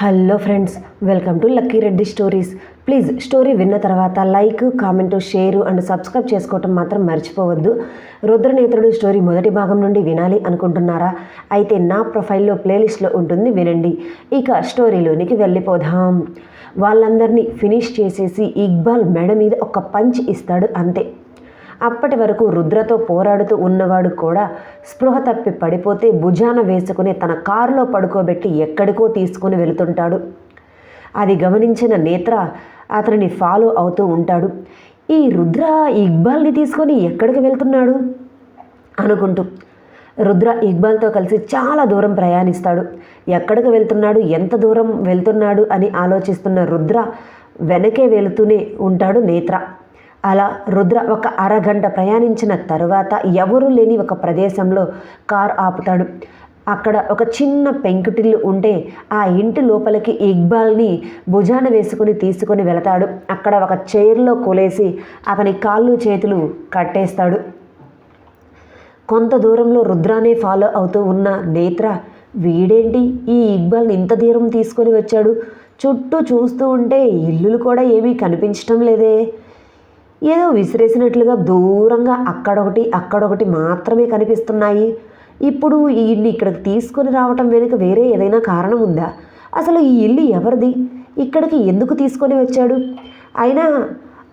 Hello friends welcome to Lucky Reddy stories. Please story విన్న తర్వాత like comment share and subscribe చేసుకోవటం మాత్రం మర్చిపోవద్దు. రుద్రనేత్రుడు స్టోరీ మొదటి భాగం నుండి వినాలి అనుకుంటున్నారా? అయితే నా ప్రొఫైల్లో ప్లేలిస్ట్లో ఉంటుంది వినండి. ఇక స్టోరీలోనికి వెళ్ళిపోదాం. వాళ్ళందరినీ ఫినిష్ చేసేసి ఇక్బాల్ మెడ మీద ఒక పంచ్ ఇస్తాడు అంతే. అప్పటి వరకు రుద్రతో పోరాడుతూ ఉన్నవాడు కూడా స్పృహ తప్పి పడిపోతే భుజాన వేసుకుని తన కారులో పడుకోబెట్టి ఎక్కడికో తీసుకుని వెళుతుంటాడు. అది గమనించిన నేత్ర అతనిని ఫాలో అవుతూ ఉంటాడు. ఈ రుద్ర ఇక్బాల్ని తీసుకొని ఎక్కడికి వెళ్తున్నాడు? అనుకుంటూ రుద్ర ఇక్బాల్తో కలిసి చాలా దూరం ప్రయాణిస్తాడు. ఎక్కడికి వెళ్తున్నాడు? ఎంత దూరం వెళ్తున్నాడు? అని ఆలోచిస్తున్న రుద్ర వెనకే వెళుతూనే ఉంటాడు నేత్ర. అలా రుద్ర ఒక అరగంట ప్రయాణించిన తర్వాత ఎవరూ లేని ఒక ప్రదేశంలో కార్ ఆపుతాడు. అక్కడ ఒక చిన్న పెంకుటిల్లు ఉంటే ఆ ఇంటి లోపలికి ఇక్బాల్ని భుజాన వేసుకుని తీసుకుని వెళతాడు. అక్కడ ఒక చైర్లో కొలేసి అతని కాళ్ళు చేతులు కట్టేస్తాడు. కొంత దూరంలో రుద్రానే ఫాలో అవుతూ ఉన్న నేత్ర వీడేంటి? ఈ ఇక్బాల్ని ఇంత దూరం తీసుకొని వచ్చాడు? చుట్టూ చూస్తూ ఉంటే ఇల్లులు కూడా ఏమీ కనిపించటం లేదే? ఏదో విసిరేసినట్లుగా దూరంగా అక్కడొకటి అక్కడొకటి మాత్రమే కనిపిస్తున్నాయి. ఇప్పుడు ఈ ఇల్లు ఇక్కడికి తీసుకొని రావటం వెనుక వేరే ఏదైనా కారణం ఉందా? అసలు ఈ ఇల్లు ఎవరిది? ఇక్కడికి ఎందుకు తీసుకొని వచ్చాడు? అయినా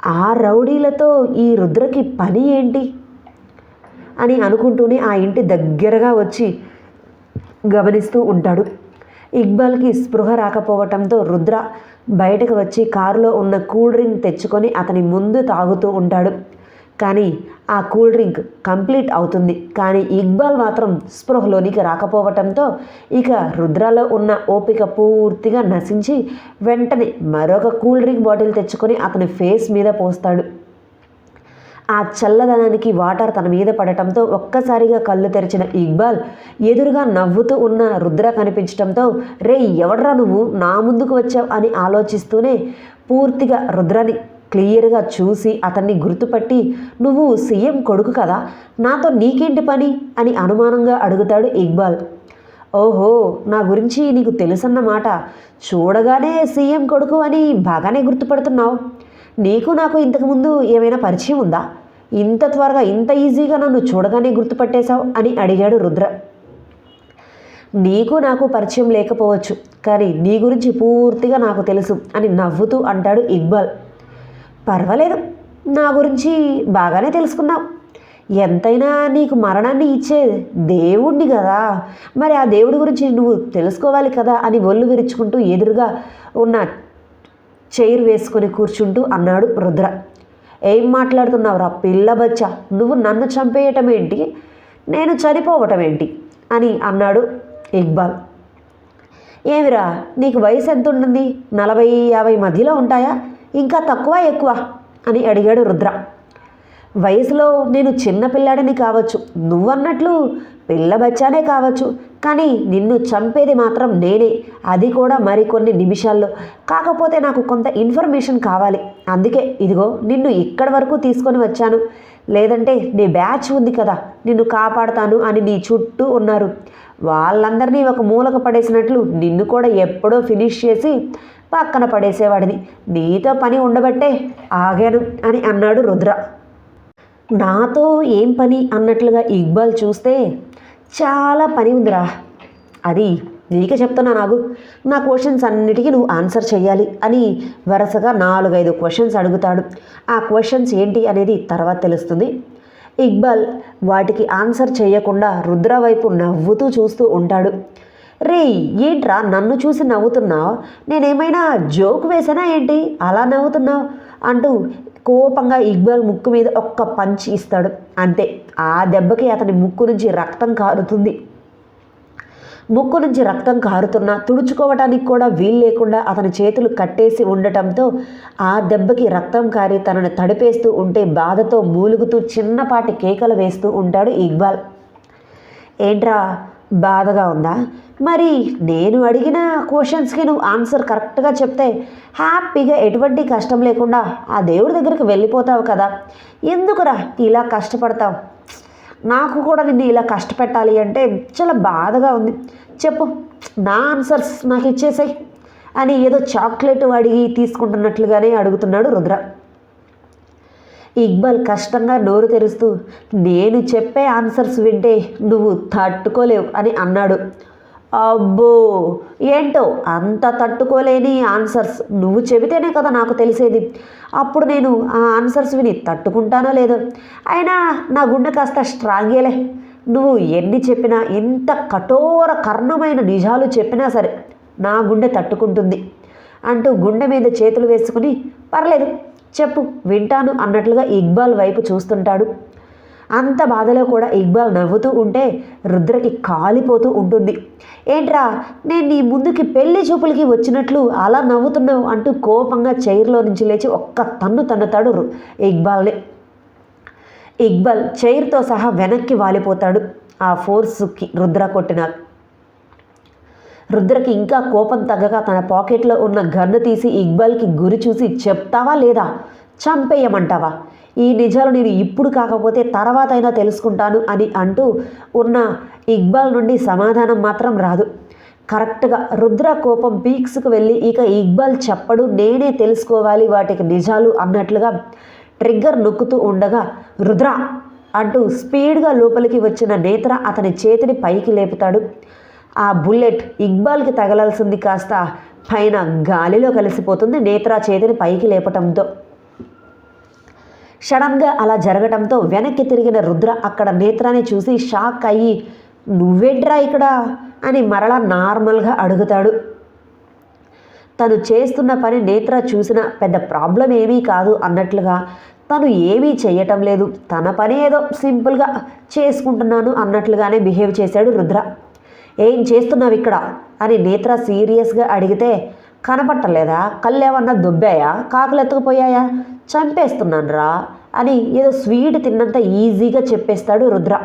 ఆ రౌడీలతో ఈ రుద్రకి పని ఏంటి? అని అనుకుంటూనే ఆ ఇంటి దగ్గరగా వచ్చి గమనిస్తూ ఉంటాడు. ఇక్బాల్కి స్పృహ రాకపోవటంతో రుద్ర బయటకు వచ్చి కారులో ఉన్న కూల్ డ్రింక్ తెచ్చుకొని అతని ముందు తాగుతూ ఉంటాడు. కానీ ఆ కూల్ డ్రింక్ కంప్లీట్ అవుతుంది. కానీ ఇక్బాల్ మాత్రం స్పృహలోనికి రాకపోవటంతో ఇక రుద్రలో ఉన్న ఓపిక పూర్తిగా నశించి వెంటనే మరొక కూల్ డ్రింక్ బాటిల్ తెచ్చుకొని అతని ఫేస్ మీద పోస్తాడు. ఆ చల్లదనానికి వాటర్ తన మీద పడటంతో ఒక్కసారిగా కళ్ళు తెరిచిన ఇక్బాల్ ఎదురుగా నవ్వుతూ ఉన్న రుద్ర కనిపించటంతో రే ఎవడ్రా నువ్వు? నా ముందుకు వచ్చావు అని ఆలోచిస్తూనే పూర్తిగా రుద్రని క్లియర్గా చూసి అతన్ని గుర్తుపట్టి నువ్వు సీఎం కొడుకు కదా నాతో నీకేంటి పని? అని అనుమానంగా అడుగుతాడు ఇక్బాల్. ఓహో నా గురించి నీకు తెలుసన్నమాట. చూడగానే సీఎం కొడుకు అని బాగానే గుర్తుపడుతున్నావు. నీకు నాకు ఇంతకుముందు ఏమైనా పరిచయం ఉందా? ఇంత త్వరగా ఇంత ఈజీగా నన్ను చూడగానే గుర్తుపట్టేశావు అని అడిగాడు రుద్ర. నీకు నాకు పరిచయం లేకపోవచ్చు కానీ నీ గురించి పూర్తిగా నాకు తెలుసు అని నవ్వుతూ అంటాడు ఇక్బాల్. పర్వాలేదు నా గురించి బాగానే తెలుసుకున్నావు. ఎంతైనా నీకు మరణాన్ని ఇచ్చే దేవుణ్ణి కదా. మరి ఆ దేవుడి గురించి నువ్వు తెలుసుకోవాలి కదా అని ఒళ్ళు విరుచుకుంటూ ఎదురుగా ఉన్న చైర్ వేసుకొని కూర్చుంటూ అన్నాడు రుద్ర. ఏం మాట్లాడుతున్నావురా పిల్ల బచ్చ? నువ్వు నన్ను చంపేయటం ఏంటి నేను చనిపోవటం ఏంటి అని అన్నాడు ఇక్బాల్. ఏమిరా నీకు వయసు ఎంత ఉంటుంది నలభై యాభై మధ్యలో ఉంటాయా? ఇంకా తక్కువ ఎక్కువ? అని అడిగాడు రుద్ర. వయసులో నేను చిన్న పిల్లాడిని కావచ్చు. నువ్వన్నట్లు పిల్ల బచ్చానే కావచ్చు. కానీ నిన్ను చంపేది మాత్రం నేనే. అది కూడా మరికొన్ని నిమిషాల్లో. కాకపోతే నాకు కొంత ఇన్ఫర్మేషన్ కావాలి. అందుకే ఇదిగో నిన్ను ఇక్కడి వరకు తీసుకొని వచ్చాను. లేదంటే నీ బ్యాచ్ ఉంది కదా నిన్ను కాపాడుతాను అని నీ చుట్టూ ఉన్నారు. వాళ్ళందరినీ ఒక మూలక పడేసినట్లు నిన్ను కూడా ఎప్పుడో ఫినిష్ చేసి పక్కన పడేసేవాడిని. నీతో పని ఉండబట్టే ఆగాను అని అన్నాడు రుద్ర. నాతో ఏం పని అన్నట్లుగా ఇక్బాల్ చూస్తే చాలా పని ఉందిరా. అది నీకే చెప్తున్నా నాకు నా క్వశ్చన్స్ అన్నిటికీ నువ్వు ఆన్సర్ చేయాలి అని వరుసగా నాలుగైదు క్వశ్చన్స్ అడుగుతాడు. ఆ క్వశ్చన్స్ ఏంటి అనేది తర్వాత తెలుస్తుంది. ఇక్బాల్ వాటికి ఆన్సర్ చేయకుండా రుద్ర వైపు నవ్వుతూ చూస్తూ ఉంటాడు. రే ఏంట్రా నన్ను చూసి నవ్వుతున్నావు? నేనేమైనా జోక్ వేసానా ఏంటి? అలా నవ్వుతున్నావు? అంటూ కోపంగా ఇక్బాల్ ముక్కు మీద ఒక్క పంచ్ ఇస్తాడు. అంతే. ఆ దెబ్బకి అతని ముక్కు నుంచి రక్తం కారుతుంది. ముక్కు నుంచి రక్తం కారుతున్నా తుడుచుకోవడానికి కూడా వీలు లేకుండా అతని చేతులు కట్టేసి ఉండటంతో ఆ దెబ్బకి రక్తం కారి తనను తడిపేస్తూ ఉంటే బాధతో మూలుగుతూ చిన్నపాటి కేకలు వేస్తూ ఉంటాడు ఇక్బాల్. ఏంట్రా బాధగా ఉందా? మరి నేను అడిగిన క్వశ్చన్స్కి నువ్వు ఆన్సర్ కరెక్ట్గా చెప్తే హ్యాపీగా ఎటువంటి కష్టం లేకుండా ఆ దేవుడి దగ్గరికి వెళ్ళిపోతావు కదా. ఎందుకురా ఇలా కష్టపడతావు? నాకు కూడా నిన్ను ఇలా కష్టపెట్టాలి అంటే చాలా బాధగా ఉంది. చెప్పు నా ఆన్సర్స్ నాకు ఇచ్చేసాయి అని ఏదో చాక్లెట్ అడిగి తీసుకుంటున్నట్లుగానే అడుగుతున్నాడు రుద్ర. ఇక్బాల్ కష్టంగా నోరు తెరుస్తూ నేను చెప్పే ఆన్సర్స్ వింటే నువ్వు తట్టుకోలేవు అని అన్నాడు. అబ్బో! ఏంటో? అంత తట్టుకోలేని ఆన్సర్స్. నువ్వు చెబితేనే కదా నాకు తెలిసేది. అప్పుడు నేను ఆ ఆన్సర్స్ విని తట్టుకుంటానో లేదో? అయినా నా గుండె కాస్త స్ట్రాంగేలే. నువ్వు ఎన్ని చెప్పినా ఎంత కఠోర కర్ణమైన నిజాలు చెప్పినా సరే నా గుండె తట్టుకుంటుంది అంటూ గుండె మీద చేతులు వేసుకుని పర్లేదు. చెప్పు వింటాను అన్నట్లుగా ఇక్బాల్ వైపు చూస్తుంటాడు. అంత బాధలో కూడా ఇక్బాల్ నవ్వుతూ ఉంటే రుద్రకి కాలిపోతూ ఉంటుంది. ఏంట్రా నేను నీ ముందుకి పెళ్ళి చూపులకి వచ్చినట్లు అలా నవ్వుతున్నావు? అంటూ కోపంగా చైర్లో నుంచి లేచి ఒక్క తన్ను తన్నుతాడు ఇక్బాల్ని. ఇక్బాల్ చైర్తో సహా వెనక్కి వాలిపోతాడు. ఆ ఫోర్స్కి రుద్ర కొట్టిన రుద్రకి ఇంకా కోపం తగ్గక తన పాకెట్లో ఉన్న గన్ను తీసి ఇక్బాల్కి గురి చూసి చెప్తావా లేదా? చంపేయమంటావా? ఈ నిజాలు నేను ఇప్పుడు కాకపోతే తర్వాత అయినా తెలుసుకుంటాను అని అంటూ ఉన్న ఇక్బాల్ నుండి సమాధానం మాత్రం రాదు. కరెక్ట్గా రుద్ర కోపం పీక్స్కు వెళ్ళి ఇక ఇక్బాల్ చెప్పడు నేనే తెలుసుకోవాలి వాటికి నిజాలు అన్నట్లుగా ట్రిగ్గర్ నొక్కుతూ ఉండగా రుద్ర అంటూ స్పీడ్గా లోపలికి వచ్చిన నేత్ర అతని చేతిని పైకి లేపుతాడు. ఆ బుల్లెట్ ఇక్బాల్కి తగలాల్సింది కాస్త పైన గాలిలో కలిసిపోతుంది. నేత్ర చేతిని పైకి లేపటంతో. షడన్గా అలా జరగటంతో వెనక్కి తిరిగిన రుద్ర అక్కడ నేత్రాన్ని చూసి షాక్ అయ్యి నువ్వేడ్రా ఇక్కడ? అని మరలా నార్మల్గా అడుగుతాడు. తను చేస్తున్న పని నేత్ర చూసిన పెద్ద ప్రాబ్లం ఏమీ కాదు అన్నట్లుగా తను ఏమీ చేయటం లేదు. తన పని ఏదో సింపుల్గా చేసుకుంటున్నాను అన్నట్లుగానే బిహేవ్ చేశాడు రుద్ర. ఏం చేస్తున్నావు ఇక్కడ? అని నేత్ర సీరియస్గా అడిగితే కనపట్టలేదా? కళ్ళేమన్నా దుబ్బాయా? కాకులు ఎత్తుకుపోయాయా? చంపేస్తున్నాను రా అని ఏదో స్వీట్ తిన్నంత ఈజీగా చెప్పేస్తాడు రుద్ర.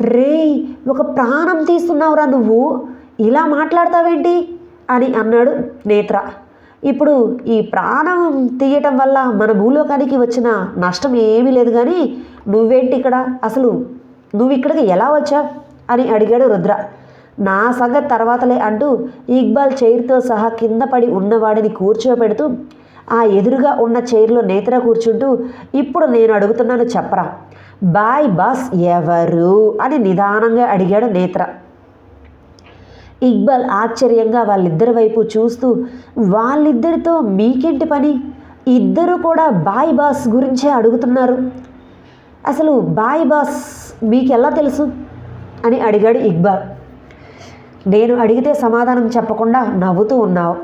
రే ఒక ప్రాణం తీస్తున్నావురా నువ్వు? ఇలా మాట్లాడతావేంటి? అని అన్నాడు నేత్ర. ఇప్పుడు ఈ ప్రాణం తీయటం వల్ల మన భూలోకానికి వచ్చిన నష్టం ఏమీ లేదు కానీ నువ్వేంటి ఇక్కడ? అసలు నువ్వు ఇక్కడికి ఎలా వచ్చావు? అని అడిగాడు రుద్ర. నా సంగతి తర్వాతలే అంటూ ఇక్బాల్ చైర్తో సహా కింద పడి ఉన్నవాడిని కూర్చోబెడుతూ ఆ ఎదురుగా ఉన్న చైర్లో నేత్ర కూర్చుంటూ ఇప్పుడు నేను అడుగుతున్నాను చెప్పరా. బాయ్ బాస్ ఎవరు? అని నిదానంగా అడిగాడు నేత్ర. ఇక్బాల్ ఆశ్చర్యంగా వాళ్ళిద్దరి వైపు చూస్తూ వాళ్ళిద్దరితో మీకేంటి పని? ఇద్దరు కూడా బాయ్ బాస్ గురించే అడుగుతున్నారు. అసలు బాయ్ బాస్ మీకెలా తెలుసు? అని అడిగాడు ఇక్బాల్. నేను అడిగితే సమాధానం చెప్పకుండా నవ్వుతూ ఉన్నావు.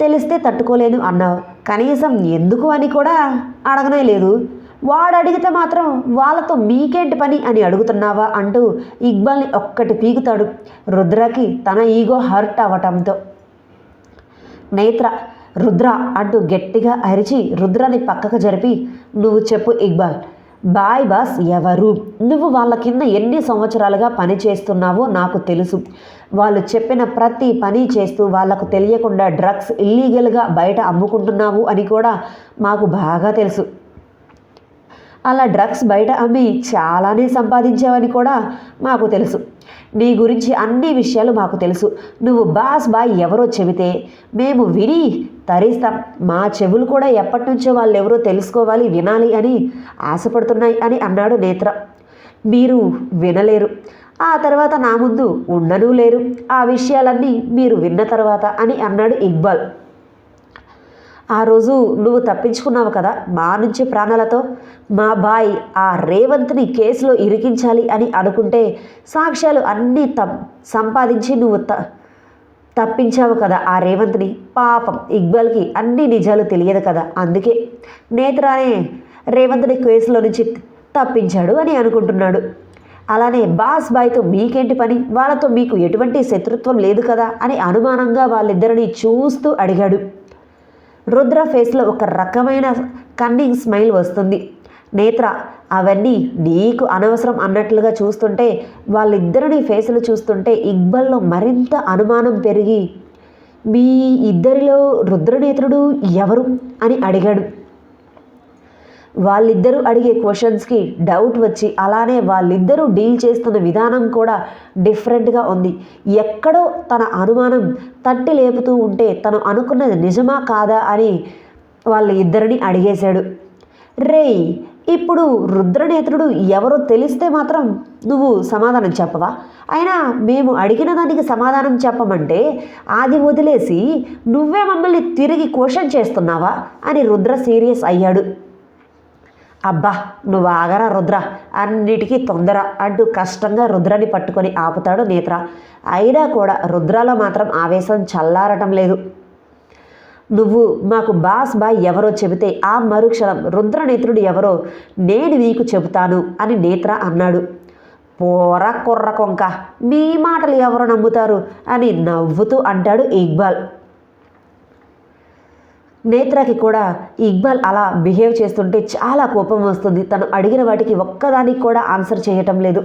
తెలిస్తే తట్టుకోలేను అన్నావు. కనీసం ఎందుకు అని కూడా అడగనే లేదు. వాడు అడిగితే మాత్రం వాళ్ళతో మీకేంటి పని అని అడుగుతున్నావా అంటూ ఇక్బాల్ని ఒక్కటి పీకుతాడు రుద్రకి తన ఈగో హర్ట్ అవ్వటంతో. నేత్ర రుద్ర అంటూ గట్టిగా అరిచి రుద్రని పక్కకు జరిపి నువ్వు చెప్పు ఇక్బాల్ బాయ్ బాస్ ఎవరు? నువ్వు వాళ్ళ కింద ఎన్ని సంవత్సరాలుగా పని చేస్తున్నావో నాకు తెలుసు. వాళ్ళు చెప్పిన ప్రతి పని చేస్తూ వాళ్ళకు తెలియకుండా డ్రగ్స్ ఇల్లీగల్గా బయట అమ్ముకుంటున్నావు అని కూడా మాకు బాగా తెలుసు. అలా డ్రగ్స్ బయట అమ్మి చాలానే సంపాదించావని కూడా మాకు తెలుసు. నీ గురించి అన్ని విషయాలు మాకు తెలుసు. నువ్వు బాస్ బాయ్ ఎవరో చెబితే మేము విని తరిస్తాం. మా చెవులు కూడా ఎప్పటి నుంచో వాళ్ళు ఎవరో తెలుసుకోవాలి వినాలి అని ఆశపడుతున్నాయి అని అన్నాడు నేత్ర. మీరు వినలేరు. ఆ తర్వాత నా ముందు ఉండనూ లేరు. ఆ విషయాలన్నీ మీరు విన్న తర్వాత అని అన్నాడు ఇక్బాల్. ఆ రోజు నువ్వు తప్పించుకున్నావు కదా మా నుంచి ప్రాణాలతో? మా బాయ్ ఆ రేవంత్ని కేసులో ఇరికించాలి అని అనుకుంటే సాక్ష్యాలు అన్నీ త సంపాదించి నువ్వు త తప్పించావు కదా ఆ రేవంత్ని. పాపం ఇక్బాల్కి అన్ని నిజాలు తెలియదు కదా అందుకే నేత్రానే రేవంత్ని కేసులో నుంచి తప్పించాడు అని అనుకుంటున్నాడు. అలానే బాస్ బాయ్తో మీకేంటి పని? వాళ్ళతో మీకు ఎటువంటి శత్రుత్వం లేదు కదా అని అనుమానంగా వాళ్ళిద్దరిని చూస్తూ అడిగాడు. రుద్ర ఫేస్లో ఒక రకమైన కన్నింగ్ స్మైల్ వస్తుంది. నేత్ర అవన్నీ నీకు అనవసరం అన్నట్లుగా చూస్తుంటే వాళ్ళిద్దరిని ఫేసులు చూస్తుంటే ఇక్బల్లో మరింత అనుమానం పెరిగి మీ ఇద్దరిలో రుద్రనేత్రుడు ఎవరు? అని అడిగాడు. వాళ్ళిద్దరూ అడిగే క్వశ్చన్స్కి డౌట్ వచ్చి అలానే వాళ్ళిద్దరూ డీల్ చేస్తున్న విధానం కూడా డిఫరెంట్గా ఉంది. ఎక్కడో తన అనుమానం తట్టి లేపుతూ ఉంటే తను అనుకున్నది నిజమా కాదా అని వాళ్ళ ఇద్దరిని అడిగేశాడు. రేయ్ ఇప్పుడు రుద్రనేత్రుడు ఎవరో తెలిస్తే మాత్రం నువ్వు సమాధానం చెప్పవా? అయినా మేము అడిగిన దానికి సమాధానం చెప్పమంటే అది వదిలేసి నువ్వే మమ్మల్ని తిరిగి క్వశ్చన్ చేస్తున్నావా? అని రుద్ర సీరియస్ అయ్యాడు. అబ్బా నువ్వు ఆగరా రుద్ర. అన్నిటికీ తొందర. అంటూ కష్టంగా రుద్రని పట్టుకొని ఆపుతాడు నేత్ర. అయినా కూడా రుద్రాలో మాత్రం ఆవేశం చల్లారటం లేదు. నువ్వు మాకు బాస్ బాయ్ ఎవరో చెబితే ఆ మరుక్షణం రుద్రనేత్రుడు ఎవరో నేను నీకు చెబుతాను అని నేత్ర అన్నాడు. పోర కుర్ర కొంక మీ మాటలు ఎవరు నమ్ముతారు అని నవ్వుతూ అంటాడు ఇక్బాల్. నేత్రకి కూడా ఇక్బాల్ అలా బిహేవ్ చేస్తుంటే చాలా కోపం వస్తుంది. తను అడిగిన వాటికి ఒక్కదానికి కూడా ఆన్సర్ చేయటం లేదు.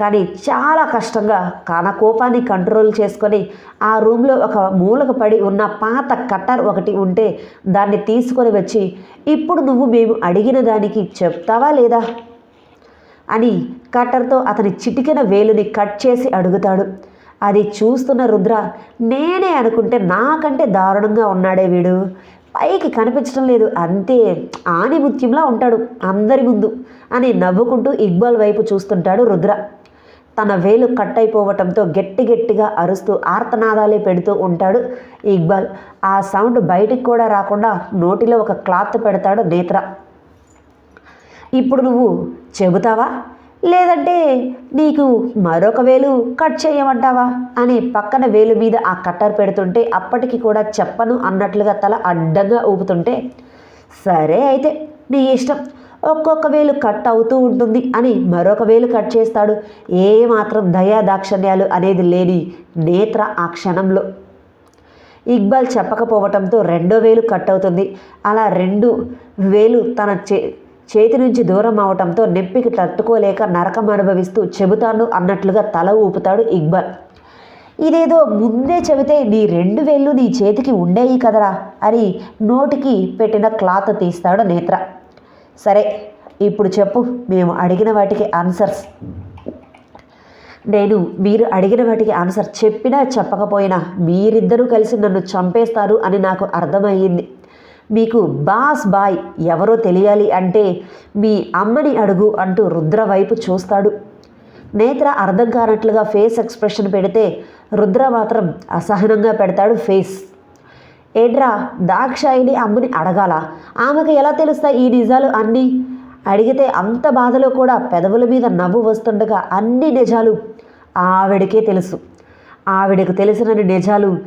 కానీ చాలా కష్టంగా కాన కోపాన్ని కంట్రోల్ చేసుకొని ఆ రూమ్లో ఒక మూలకు పడి ఉన్న పాత కట్టర్ ఒకటి ఉంటే దాన్ని తీసుకొని వచ్చి ఇప్పుడు నువ్వు మేము అడిగిన దానికి చెప్తావా లేదా? అని కట్టర్తో అతని చిటికెన వేలుని కట్ చేసి అడుగుతాడు. అది చూస్తున్న రుద్ర నేనే అనుకుంటే నాకంటే దారుణంగా ఉన్నాడే వీడు. పైకి కనిపించడం లేదు. అంతే ఆనిముత్యంలా ఉంటాడు అందరి ముందు అని నవ్వుకుంటూ ఇక్బాల్ వైపు చూస్తుంటాడు రుద్ర. తన వేలు కట్ అయిపోవటంతో గట్టి గట్టిగా అరుస్తూ ఆర్తనాదాలే పెడుతూ ఉంటాడు ఇక్బాల్. ఆ సౌండ్ బయటికి కూడా రాకుండా నోటిలో ఒక క్లాత్ పెడతాడు నేత్ర. ఇప్పుడు నువ్వు చెబుతావా? లేదంటే నీకు మరొక వేలు కట్ చేయమంటావా? అని పక్కన వేలు మీద ఆ కట్టర్ పెడుతుంటే అప్పటికి కూడా చెప్పను అన్నట్లుగా తల అడ్డంగా ఊపుతుంటే సరే అయితే నీ ఇష్టం. ఒక్కొక్క వేలు కట్ అవుతూ ఉంటుంది అని మరొక వేలు కట్ చేస్తాడు. ఏ మాత్రం దయా దాక్షణ్యాలు అనేది లేని నేత్ర ఆ క్షణంలో. ఇక్బాల్ చెప్పకపోవటంతో రెండో వేలు కట్ అవుతుంది. అలా రెండు వేలు తన చే చేతి నుంచి దూరం అవటంతో నొప్పికి తట్టుకోలేక నరకం అనుభవిస్తూ చెబుతాను అన్నట్లుగా తల ఊపుతాడు ఇక్బాల్. ఇదేదో ముందే చెబితే నీ రెండు వేళ్ళు నీ చేతికి ఉండేవి కదరా అని నోటికి పెట్టిన క్లాత్ తీస్తాడు నేత్ర. సరే ఇప్పుడు చెప్పు మేము అడిగిన వాటికి ఆన్సర్స్. నేను మీరు అడిగిన వాటికి ఆన్సర్ చెప్పినా చెప్పకపోయినా మీరిద్దరూ కలిసి నన్ను చంపేస్తారు అని నాకు అర్థమయ్యింది. మీకు బాస్ బాయ్ ఎవరో తెలియాలి అంటే మీ అమ్మని అడుగు అంటూ రుద్ర వైపు చూస్తాడు. నేత్ర అర్థం కానట్లుగా ఫేస్ ఎక్స్ప్రెషన్ పెడితే రుద్ర మాత్రం అసహనంగా పెడతాడు ఫేస్. ఏంట్రా దాక్షాయిని అమ్మని అడగాల? ఆమెకు ఎలా తెలుస్తాయి ఈ నిజాలు అన్నీ? అడిగితే అంత బాధలో కూడా పెదవుల మీద నవ్వు వస్తుండగా అన్ని నిజాలు ఆవిడకే తెలుసు. ఆవిడకు తెలిసిన నిజాలు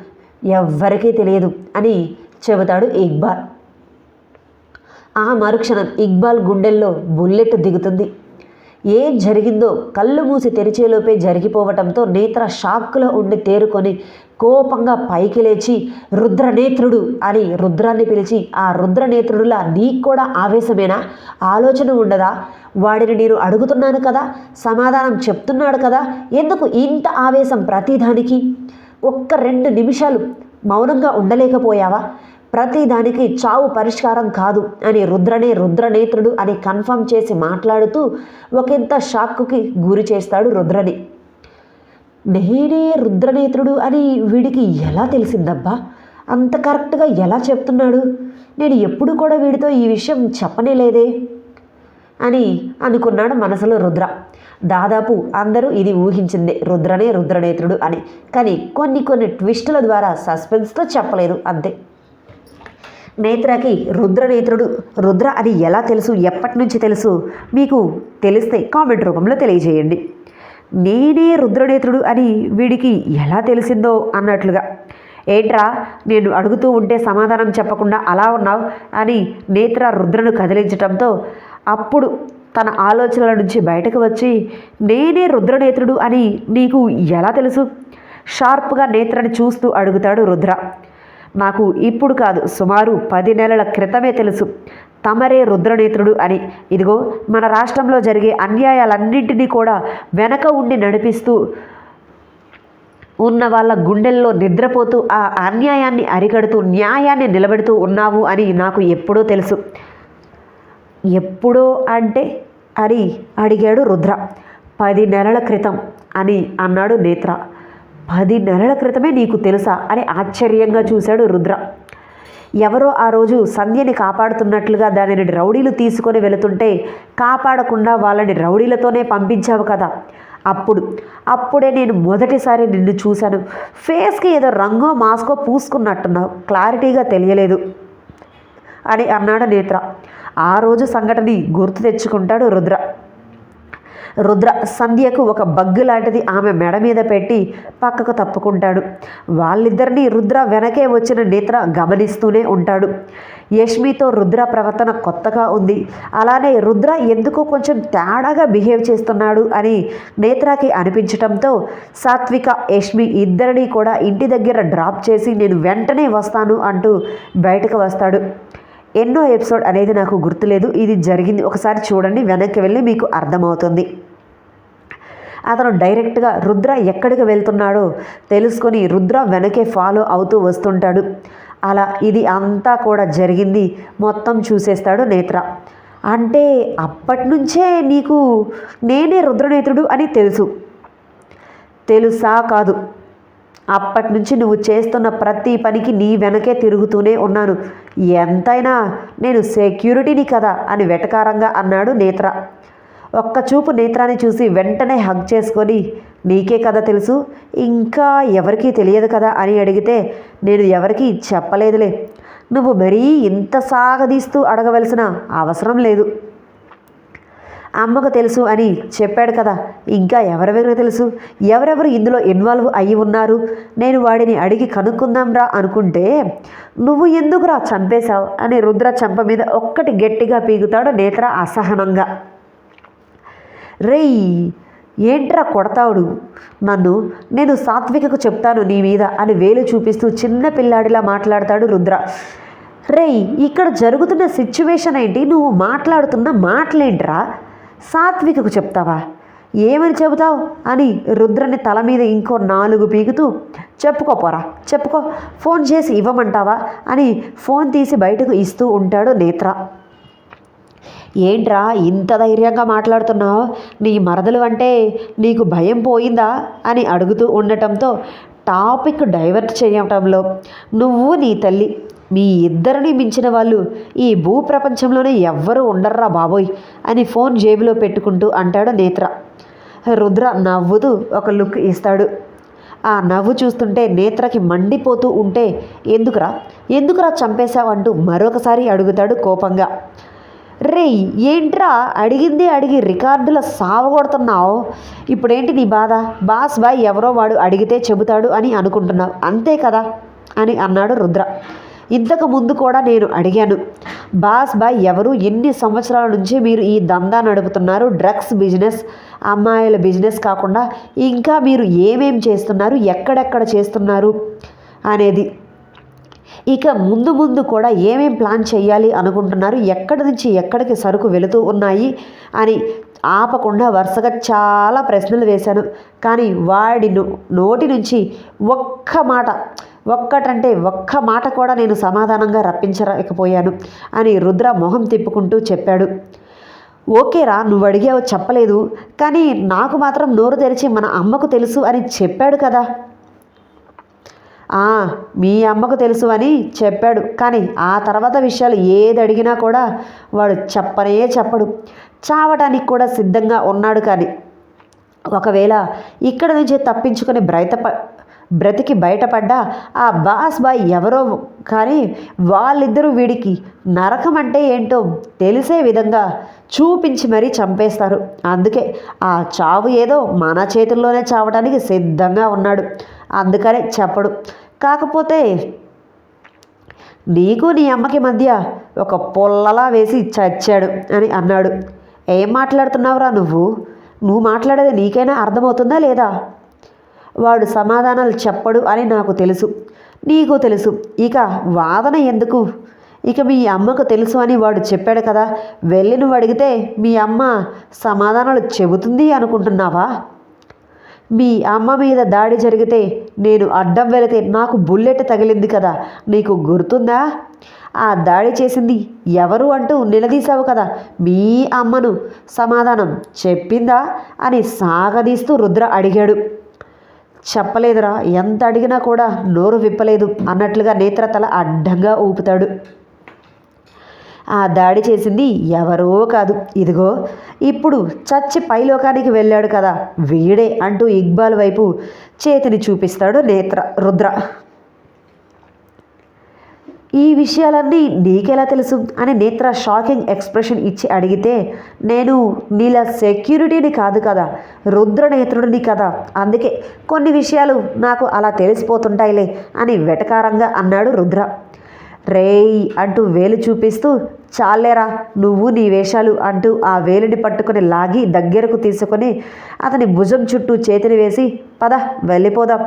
ఎవ్వరికీ తెలియదు అని చెబుతాడు ఇక్బాల్. ఆ మరుక్షణం ఇక్బాల్ గుండెల్లో బుల్లెట్ దిగుతుంది. ఏం జరిగిందో కళ్ళు మూసి తెరిచేలోపే జరిగిపోవటంతో నేత్ర షాక్లో ఉండి తేరుకొని కోపంగా పైకి లేచి రుద్రనేత్రుడు అని రుద్రాన్ని పిలిచి ఆ రుద్రనేత్రుడులా నీకు కూడా ఆవేశమేనా? ఆలోచన ఉండదా? వాడిని నేను అడుగుతున్నాను కదా సమాధానం చెప్తున్నాడు కదా ఎందుకు ఇంత ఆవేశం ప్రతిదానికి? ఒక్క రెండు నిమిషాలు మౌనంగా ఉండలేకపోయావా? ప్రతిదానికి చావు పరిష్కారం కాదు అని రుద్రనే రుద్రనేత్రుడు అని కన్ఫర్మ్ చేసి మాట్లాడుతూ ఒకంత షాక్కి గురి చేస్తాడు రుద్రని. నేనే రుద్రనేత్రుడు అని వీడికి ఎలా తెలిసిందబ్బా? అంత కరెక్ట్గా ఎలా చెప్తున్నాడు? నేను ఎప్పుడు కూడా వీడితో ఈ విషయం చెప్పనే లేదే అని అనుకున్నాడు మనసులో రుద్ర. దాదాపు అందరూ ఇది ఊహించిందే రుద్రనే రుద్రనేత్రుడు అని. కానీ కొన్ని కొన్ని ట్విస్టుల ద్వారా సస్పెన్స్తో చెప్పలేదు అంతే. నేత్రకి రుద్రనేత్రుడు. రుద్ర అది ఎలా తెలుసు? ఎప్పటి నుంచి తెలుసు? మీకు తెలిస్తే కామెంట్ రూపంలో తెలియజేయండి. నేనే రుద్రనేత్రుడు అని వీడికి ఎలా తెలిసిందో అన్నట్లుగా. ఏంట్రా నేను అడుగుతూ ఉంటే సమాధానం చెప్పకుండా అలా ఉన్నావు అని నేత్ర రుద్రను కదిలించటంతో అప్పుడు తన ఆలోచనల నుంచి బయటకు వచ్చి నేనే రుద్రనేత్రుడు అని నీకు ఎలా తెలుసు? షార్ప్గా నేత్రని చూస్తూ అడుగుతాడు రుద్ర. నాకు ఇప్పుడు కాదు సుమారు పది నెలల క్రితమే తెలుసు. తమరే రుద్రనేత్రుడు అని. ఇదిగో మన రాష్ట్రంలో జరిగే అన్యాయాలన్నింటినీ కూడా వెనక ఉండి నడిపిస్తూ ఉన్న వాళ్ళ గుండెల్లో నిద్రపోతూ ఆ అన్యాయాన్ని అరికడుతూ న్యాయాన్ని నిలబెడుతూ ఉన్నావు అని నాకు ఎప్పుడో తెలుసు. ఎప్పుడో అంటే అని అడిగాడు రుద్ర. పది నెలల క్రితం అని అన్నాడు నేత్ర. పది నెలల క్రితమే నీకు తెలుసా అని ఆశ్చర్యంగా చూశాడు రుద్ర. ఎవరో ఆ రోజు సంధ్యని కాపాడుతున్నట్లుగా దానిని రౌడీలు తీసుకొని వెళుతుంటే కాపాడకుండా వాళ్ళని రౌడీలతోనే పంపించావు కదా. అప్పుడు అప్పుడే నేను మొదటిసారి నిన్ను చూశాను. ఫేస్కి ఏదో రంగో మాస్కో పూసుకున్నట్టున్నావు. క్లారిటీగా తెలియలేదు అని అన్నాడు నేత్ర. ఆ రోజు సంఘటనని గుర్తు తెచ్చుకుంటాడు రుద్ర. రుద్ర సంధ్యకు ఒక బగ్గు లాంటిది ఆమె మెడ మీద పెట్టి పక్కకు తప్పుకుంటాడు. వాళ్ళిద్దరినీ రుద్ర వెనకే వచ్చిన నేత్ర గమనిస్తూనే ఉంటాడు. యష్మితో రుద్ర ప్రవర్తన కొత్తగా ఉంది. అలానే రుద్ర ఎందుకో కొంచెం తేడాగా బిహేవ్ చేస్తున్నాడు అని నేత్రకి అనిపించటంతో సాత్విక యష్మి ఇద్దరిని కూడా ఇంటి దగ్గర డ్రాప్ చేసి నేను వెంటనే వస్తాను అంటూ బయటకు వస్తాడు. ఎన్నో ఎపిసోడ్ అనేది నాకు గుర్తులేదు. ఇది జరిగింది. ఒకసారి చూడండి. వెనక్కి వెళ్ళి మీకు అర్థమవుతుంది. అతను డైరెక్ట్గా రుద్ర ఎక్కడికి వెళ్తున్నాడో తెలుసుకొని రుద్ర వెనకే ఫాలో అవుతూ వస్తుంటాడు. అలా ఇది అంతా కూడా జరిగింది. మొత్తం చూసేస్తాడు నేత్ర. అంటే అప్పటి నుంచే నీకు నేనే రుద్రనేత్రుడు అని తెలుసు. తెలుసా కాదు. అప్పటి నుంచి నువ్వు చేస్తున్న ప్రతి పనికి నీ వెనకే తిరుగుతూనే ఉన్నాను. ఎంతైనా నేను సెక్యూరిటీని కదా అని వెటకారంగా అన్నాడు నేత్ర. ఒక్క చూపు నేత్రాన్ని చూసి వెంటనే హగ్ చేసుకొని నీకే కదా తెలుసు ఇంకా ఎవరికీ తెలియదు కదా అని అడిగితే నేను ఎవరికీ చెప్పలేదులే. నువ్వు మరీ ఇంత సాగదీస్తూ అడగవలసిన అవసరం లేదు. అమ్మకు తెలుసు అని చెప్పాడు కదా ఇంకా ఎవరెవరికి తెలుసు? ఎవరెవరు ఇందులో ఇన్వాల్వ్ అయ్యి ఉన్నారు? నేను వాడిని అడిగి కనుక్కుందాంరా అనుకుంటే నువ్వు ఎందుకురా చంపేశావు? అని రుద్ర చంప మీద ఒక్కటి గట్టిగా పీగుతాడు నేత్ర అసహనంగా. రేయ్ ఏంట్రా కొడతావుడు? నన్ను నేను సాత్వికకు చెప్తాను నీ మీద అని వేలు చూపిస్తూ చిన్న పిల్లాడిలా మాట్లాడతాడు రుద్ర. రేయ్ ఇక్కడ జరుగుతున్న సిచ్యువేషన్ ఏంటి? నువ్వు మాట్లాడుతున్న మాటలేంట్రా? సాత్వికకు చెప్తావా? ఏమని చెబుతావు? అని రుద్రని తల మీద ఇంకో నాలుగు పీకుతూ చెప్పుకోపోరా చెప్పుకో ఫోన్ చేసి ఇవ్వమంటావా? అని ఫోన్ తీసి బయటకు ఇస్తూ ఉంటాడు నేత్ర. ఏంట్రా ఇంత ధైర్యంగా మాట్లాడుతున్నావు? నీ మరదలు అంటే నీకు భయం పోయిందా? అని అడుగుతూ ఉండటంతో టాపిక్ డైవర్ట్ చేయటంలో నువ్వు నీ తల్లి మీ ఇద్దరిని మించిన వాళ్ళు ఈ భూ ప్రపంచంలోనే ఎవ్వరూ ఉండర్రా బాబోయ్ అని ఫోన్ జేబులో పెట్టుకుంటూ అంటాడు నేత్ర. రుద్ర నవ్వుతూ ఒక లుక్ ఇస్తాడు. ఆ నవ్వు చూస్తుంటే నేత్రకి మండిపోతూ ఉంటే ఎందుకురా? ఎందుకురా చంపేశావు? అంటూ మరొకసారి అడుగుతాడు కోపంగా. రే ఏంట్రా? అడిగింది అడిగి రికార్డుల సావగొడుతున్నావు ఇప్పుడేంటి నీ బాధ? బాస్ బాయ్ ఎవరో వాడు అడిగితే చెబుతాడు అని అనుకుంటున్నావు. అంతే కదా? అని అన్నాడు రుద్ర. ఇంతకు ముందు కూడా నేను అడిగాను. బాస్ బాయ్ ఎవరు? ఎన్ని సంవత్సరాల నుంచి మీరు ఈ దందా నడుపుతున్నారు? డ్రగ్స్ బిజినెస్ అమ్మాయిల బిజినెస్ కాకుండా ఇంకా మీరు ఏమేం చేస్తున్నారు? ఎక్కడెక్కడ చేస్తున్నారు? అనేది ఇక ముందు ముందు కూడా ఏమేం ప్లాన్ చేయాలి అనుకుంటున్నారు? ఎక్కడి నుంచి ఎక్కడికి సరుకు వెళుతూ ఉన్నాయి? అని ఆపకుండా వరుసగా చాలా ప్రశ్నలు వేశాను. కానీ వాడి నో- నోటి నుంచి ఒక్క మాట ఒక్కటంటే ఒక్క మాట కూడా నేను సమాధానంగా రప్పించలేకపోయాను అని రుద్ర మొహం తిప్పుకుంటూ చెప్పాడు. ఓకేరా నువ్వు అడిగావు చెప్పలేదు. కానీ నాకు మాత్రం నోరు తెరిచి మన అమ్మకు తెలుసు అని చెప్పాడు కదా. మీ అమ్మకు తెలుసు అని చెప్పాడు. కానీ ఆ తర్వాత విషయాలు ఏది అడిగినా కూడా వాడు చెప్పనే చెప్పడు. చావటానికి కూడా సిద్ధంగా ఉన్నాడు కానీ ఒకవేళ ఇక్కడ నుంచి తప్పించుకొని బయటప బ్రతికి బయటపడ్డా ఆ బాస్ బాయ్ ఎవరో కానీ వాళ్ళిద్దరూ వీడికి నరకం అంటే ఏంటో తెలిసే విధంగా చూపించి మరీ చంపేస్తారు. అందుకే ఆ చావు ఏదో మన చేతుల్లోనే చావటానికి సిద్ధంగా ఉన్నాడు. అందుకనే చెప్పడు. కాకపోతే నీకు నీ అమ్మకి మధ్య ఒక పొల్లలా వేసి చచ్చాడు అని అన్నాడు. ఏం మాట్లాడుతున్నావురా నువ్వు? నువ్వు మాట్లాడేది నీకైనా అర్థమవుతుందా లేదా? వాడు సమాధానాలు చెప్పడు అని నాకు తెలుసు. నీకు తెలుసు. ఇక వాదన ఎందుకు? ఇక మీ అమ్మకు తెలుసు అని వాడు చెప్పాడు కదా. వెళ్ళి నువ్వు అడిగితే మీ అమ్మ సమాధానాలు చెబుతుంది అనుకుంటున్నావా? మీ అమ్మ మీద దాడి జరిగితే నేను అడ్డం వెళితే నాకు బుల్లెట్ తగిలింది కదా నీకు గుర్తుందా? ఆ దాడి చేసింది ఎవరు అంటూ నిలదీశావు కదా మీ అమ్మను. సమాధానం చెప్పిందా? అని సాగదీస్తూ రుద్ర అడిగాడు. చెప్పలేదురా ఎంత అడిగినా కూడా నోరు విప్పలేదు అన్నట్లుగా నేత్ర తల అడ్డంగా ఊపుతాడు. ఆ దాడి చేసింది ఎవరో కాదు. ఇదిగో ఇప్పుడు చచ్చి పైలోకానికి వెళ్ళాడు కదా. వీడే అంటూ ఇక్బాల్ వైపు చేతిని చూపిస్తాడు నేత్ర రుద్ర. ఈ విషయాలన్నీ నీకెలా తెలుసు? అని నేత్ర షాకింగ్ ఎక్స్ప్రెషన్ ఇచ్చి అడిగితే నేను నీలా సెక్యూరిటీని కాదు కదా రుద్ర నేత్రుడిని కదా. అందుకే కొన్ని విషయాలు నాకు అలా తెలిసిపోతుంటాయిలే అని వెటకారంగా అన్నాడు రుద్ర. రేయ్ అంటూ వేలు చూపిస్తూ చాలేరా నువ్వు నీ వేషాలు అంటూ ఆ వేలుని పట్టుకొని లాగి దగ్గరకు తీసుకొని అతని భుజం చుట్టూ చేతిని వేసి పద వెళ్ళిపోదాం.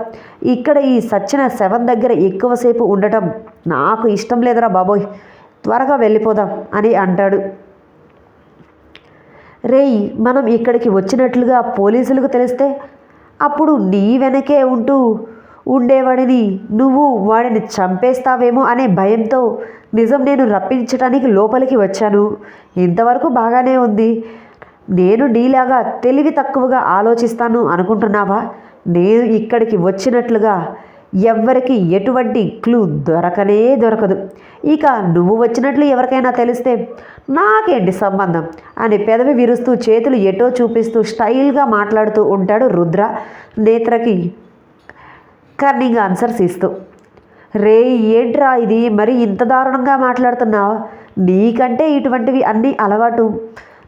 ఇక్కడ ఈ సచ్చిన శవం దగ్గర ఎక్కువసేపు ఉండటం నాకు ఇష్టం లేదురా బాబోయ్. త్వరగా వెళ్ళిపోదాం అని అంటాడు. రేయ్ మనం ఇక్కడికి వచ్చినట్లుగా పోలీసులకు తెలిస్తే అప్పుడు నీ వెనకే ఉంటూ ఉండేవాడిని. నువ్వు వాడిని చంపేస్తావేమో అనే భయంతో నిజం నేను రప్పించడానికి లోపలికి వచ్చాను. ఇంతవరకు బాగానే ఉంది. నేను నీలాగా తెలివి తక్కువగా ఆలోచిస్తాను అనుకుంటున్నావా? నేను ఇక్కడికి వచ్చినట్లుగా ఎవ్వరికి ఎటువంటి క్లూ దొరకనే దొరకదు. ఇక నువ్వు వచ్చినట్లు ఎవరికైనా తెలిస్తే నాకేంటి సంబంధం? అని పెదవి విరుస్తూ చేతులు ఎటో చూపిస్తూ స్టైల్గా మాట్లాడుతూ ఉంటాడు రుద్ర నేత్రకి. కర్నింగ్ ఆన్సర్స్ ఇస్తూ రే ఏంట్రా ఇది? మరి ఇంత దారుణంగా మాట్లాడుతున్నావు? నీకంటే ఇటువంటివి అన్నీ అలవాటు.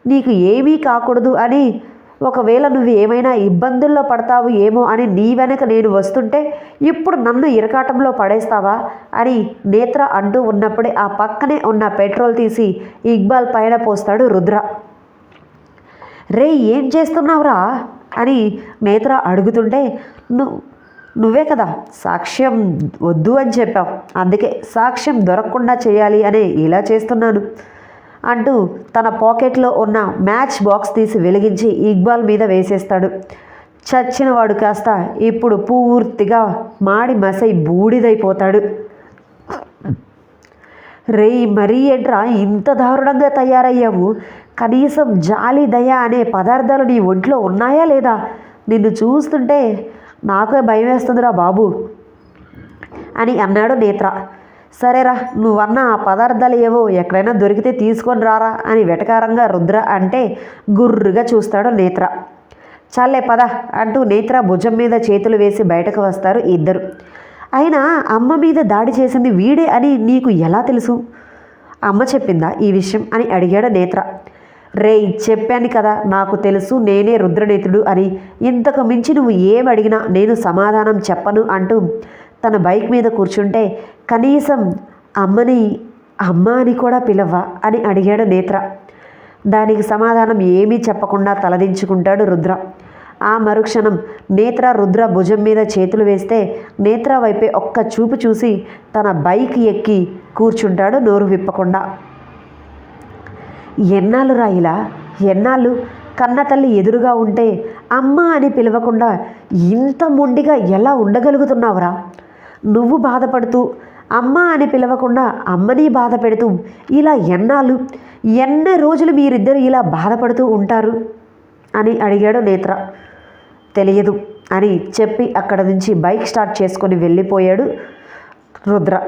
నీకు ఏమీ కాకూడదు అని. ఒకవేళ నువ్వు ఏమైనా ఇబ్బందుల్లో పడతావు ఏమో అని నీ వెనక నేను వస్తుంటే ఇప్పుడు నన్ను ఇరకాటంలో పడేస్తావా? అని నేత్ర అంటూ ఉన్నప్పుడే ఆ పక్కనే ఉన్న పెట్రోల్ తీసి ఇక్బాల్ పైన పోస్తాడు రుద్ర. రే ఏం చేస్తున్నావురా? అని నేత్ర అడుగుతుంటే నువ్వు నువ్వే కదా సాక్ష్యం వద్దు అని చెప్పావు. అందుకే సాక్ష్యం దొరకకుండా చేయాలి అనే ఇలా చేస్తున్నాను అంటూ తన పాకెట్లో ఉన్న మ్యాచ్ బాక్స్ తీసి వెలిగించి ఇక్బాల్ మీద వేసేస్తాడు. చచ్చినవాడు కాస్త ఇప్పుడు పూర్తిగా మాడి మసై బూడిదైపోతాడు. రేయ్ మరీ ఏంట్రా ఇంత దారుణంగా తయారయ్యావు? కనీసం జాలి దయ అనే పదార్థాలు నీ ఒంట్లో ఉన్నాయా లేదా? నిన్ను చూస్తుంటే నాకే భయం వేస్తుందిరా బాబు. అని అన్నాడు నేత్ర. సరేరా నువ్వన్న ఆ పదార్థాలు ఏవో ఎక్కడైనా దొరికితే తీసుకొని రారా అని వెటకారంగా రుద్ర అంటే గుర్రుగా చూస్తాడు నేత్ర. చాలే పద అంటూ నేత్ర భుజం మీద చేతులు వేసి బయటకు వస్తారు ఇద్దరు. అయినా అమ్మ మీద దాడి చేసింది వీడే అని నీకు ఎలా తెలుసు? అమ్మ చెప్పిందా ఈ విషయం అని అడిగాడు నేత్ర. రే చెప్పాను కదా నాకు తెలుసు నేనే రుద్రనేతుడు అని. ఇంతకు మించి నువ్వు ఏం అడిగినా నేను సమాధానం చెప్పను అంటూ తన బైక్ మీద కూర్చుంటే కనీసం అమ్మని అమ్మ అని కూడా పిలవ్వా? అని అడిగాడు నేత్ర. దానికి సమాధానం ఏమీ చెప్పకుండా తలదించుకుంటాడు రుద్ర. ఆ మరుక్షణం నేత్ర రుద్ర భుజం మీద చేతులు వేస్తే నేత్ర వైపే ఒక్క చూపు చూసి తన బైక్ ఎక్కి కూర్చుంటాడు నోరు విప్పకుండా. ఎన్నాళ్ళు రా ఇలా? ఎన్నాళ్ళు? కన్న తల్లి ఎదురుగా ఉంటే అమ్మ అని పిలవకుండా ఇంత మొండిగా ఎలా ఉండగలుగుతున్నావురా? నువ్వు బాధపడుతూ అమ్మ అని పిలవకుండా అమ్మని బాధ పెడుతూ ఇలా ఎన్నాళ్ళు? ఎన్ని రోజులు మీరిద్దరు ఇలా బాధపడుతూ ఉంటారు? అని అడిగాడు నేత్ర. తెలియదు అని చెప్పి అక్కడ నుంచి బైక్ స్టార్ట్ చేసుకొని వెళ్ళిపోయాడు రుద్ర.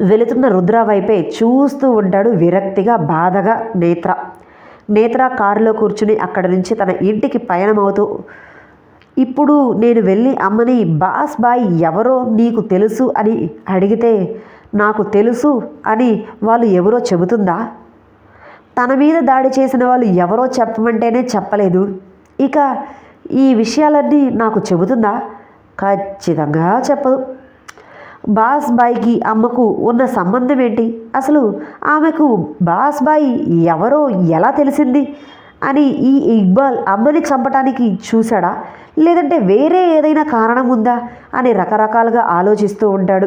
వెళుతున్న రుద్ర వైపే చూస్తూ ఉంటాడు విరక్తిగా బాధగా నేత్ర. నేత్ర కారులో కూర్చుని అక్కడి నుంచి తన ఇంటికి పయనమవుతూ ఇప్పుడు నేను వెళ్ళి అమ్మని బాస్ బాయ్ ఎవరో నీకు తెలుసు అని అడిగితే నాకు తెలుసు అని వాళ్ళు ఎవరో చెబుతుందా? తన మీద దాడి చేసిన వాళ్ళు ఎవరో చెప్పమంటేనే చెప్పలేదు. ఇక ఈ విషయాలన్నీ నాకు చెబుతుందా? ఖచ్చితంగా చెప్పదు. బాస్ బాయ్కి అమ్మకు ఉన్న సంబంధం ఏంటి అసలు ఆమెకు బాస్ బాయ్ ఎవరో ఎలా తెలిసింది? అని ఈ ఇక్బాల్ అమ్మని చంపటానికి చూశాడా? లేదంటే వేరే ఏదైనా కారణం ఉందా? అని రకరకాలుగా ఆలోచిస్తూ ఉంటాడు.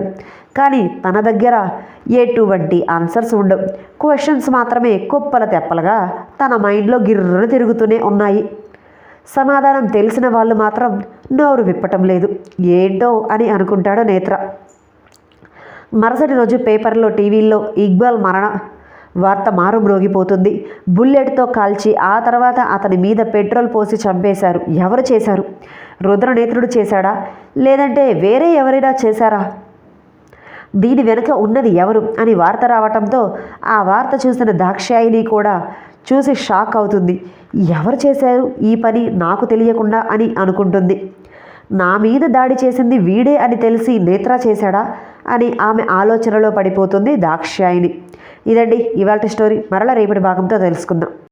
కానీ తన దగ్గర ఎటువంటి ఆన్సర్స్ ఉండవు. క్వశ్చన్స్ మాత్రమే కుప్పల తెప్పలుగా తన మైండ్లో గిర్రున తిరుగుతూనే ఉన్నాయి. సమాధానం తెలిసిన వాళ్ళు మాత్రం నోరు విప్పటం లేదు. ఏంటో అని అనుకుంటాడు నేత్ర. మరుసటి రోజు పేపర్లో టీవీల్లో ఇక్బాల్ మరణ వార్త మారుమ్రోగిపోతుంది. బుల్లెట్తో కాల్చి ఆ తర్వాత అతని మీద పెట్రోల్ పోసి చంపేశారు. ఎవరు చేశారు? రుద్రనేత్రుడు చేశాడా? లేదంటే వేరే ఎవరైనా చేశారా? దీని వెనుక ఉన్నది ఎవరు? అని వార్త రావటంతో ఆ వార్త చూసిన దాక్షాయిని కూడా చూసి షాక్ అవుతుంది. ఎవరు చేశారు ఈ పని? నాకు తెలియకుండా అని అనుకుంటుంది. నా మీద దాడి చేసింది వీడే అని తెలిసి నేత్ర చేశాడా? అని ఆమె ఆలోచనలో పడిపోతుంది దాక్షాయిని ఇదండి ఇవాళ స్టోరీ. మరల రేపటి భాగంతో తెలుసుకుందాం.